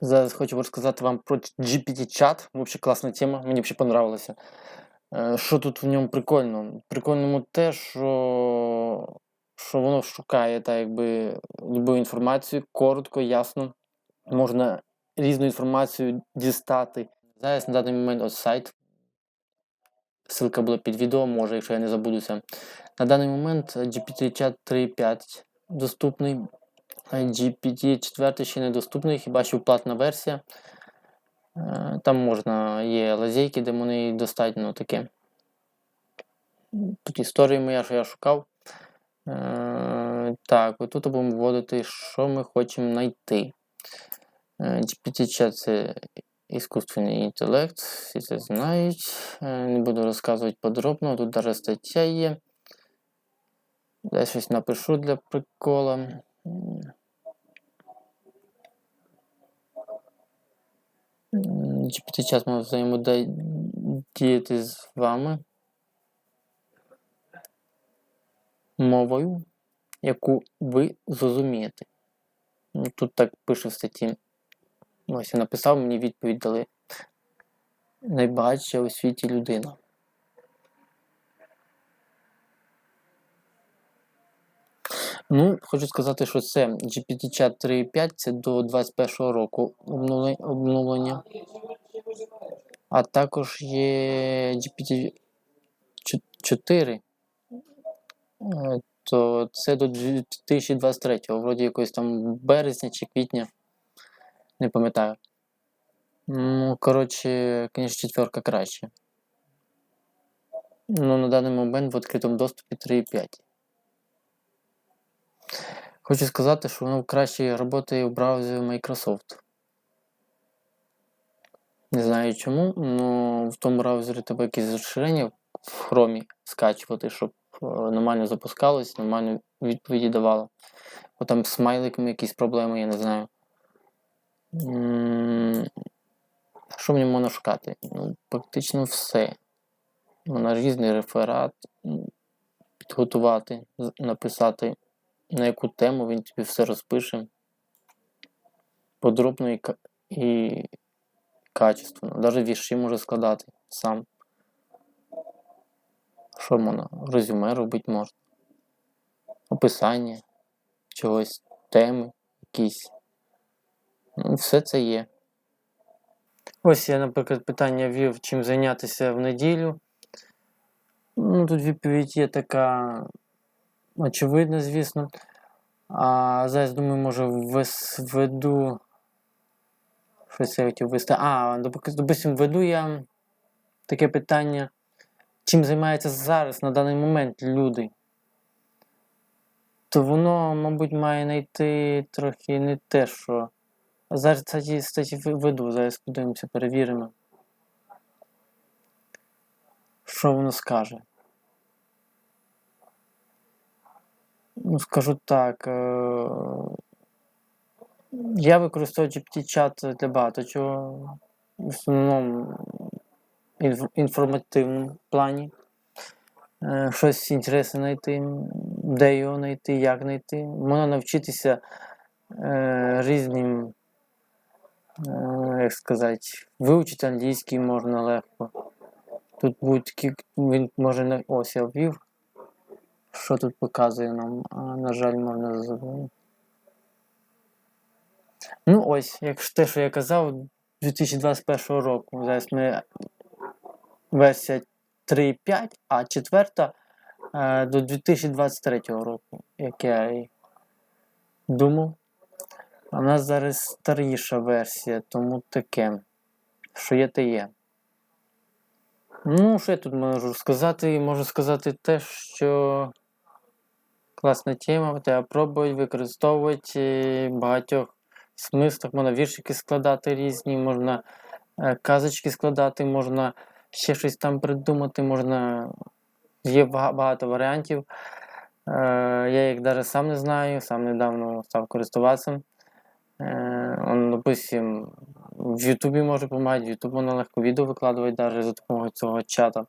Зараз хочу розказати вам про GPT-чат. Взагалі класна тема, мені взагалі понравилося. Що тут в ньому прикольно? Прикольному те, що, що воно шукає так, якби, любу інформацію коротко, ясно. Можна різну інформацію дістати. Зараз на даний момент ось сайт. Ссылка буде під відео, може, якщо я не забудуся. На даний момент GPT-чат 3.5 доступний. GPT-4 ще недоступний, хіба що платна версія. Е, Там можна, є лазейки, де вони достатньо таке. Тут історія моя, що я шукав. Е, Так, отут будемо вводити, що ми хочемо знайти. Е, GPT-чат це іскусственний інтелект, всі це знають. Е, Не буду розказувати подробно, тут навіть стаття є. Я щось напишу для прикола. GPT-чат може взаємодіяти з вами мовою, яку ви зрозумієте. Ну, Тут так пише в статті. Ось я написав, мені відповідь дали. Найбагатша у світі людина. Ну, хочу сказати, що це GPT-чат 3.5 це до 21 року. А також є GPT 4, е, то це до 2023-го, вроді якогось там березня чи квітня. Не пам'ятаю. Ну, коротше, звісно, четверка краще. Ну, на даний момент в відкритому доступі 3.5. Хочу сказати, що воно краще працює в браузері Microsoft. Не знаю чому, але в тому браузері тебе якісь розширення в Chrome скачувати, щоб е, нормально запускалось, нормально відповіді давало. Бо там з смайликами якісь проблеми, я не знаю. Що мені можна шукати? Ну, практично все. Можна різний реферат підготувати, написати, на яку тему він тобі все розпише. Подробно і, і качественно. Навіть вірші може складати сам. Що можна? Резюме робити можна. Описання чогось, теми якісь. Ну, все це є. Ось я, наприклад, питання ввів, чим зайнятися в неділю. Ну, тут відповідь є така очевидна, звісно. А зараз, думаю, може введу. Щось я хотів ввести. А, допустим, введу я таке питання. Чим займаються зараз на даний момент люди? То воно, мабуть, має знайти трохи не те, що. Зараз кстати, статті веду, зараз подивимося, перевіримо. Що воно скаже? Ну, скажу так. Е... Я використовую GPT-чат для багато чого. В основному інф... інформативному плані. Е, щось інтересне знайти, де його знайти, як знайти. Можна навчитися е, різним, е, як сказати, вивчити англійський можна легко. Тут будуть такі, він може на ось я ввів. Що тут показує нам? А, на жаль, можна забути. Ну ось, як те, що я казав, 2021 року. Зараз ми версія 3.5, а четверта е, до 2023 року, як я і думав. А нас зараз старіша версія, тому таке. Що є, те є. Ну, що я тут можу сказати? Можу сказати те, що класна тема, треба пробувати, використовувати е, багатьох смислах. Можна віршики складати різні, можна е, казочки складати, можна ще щось там придумати, можна. Є багато варіантів. Е, я їх навіть сам не знаю, сам недавно став користуватися. Е, допустим, в Ютубі може допомагати, в Ютуб можна легко відео викладувати навіть за допомогою цього чата.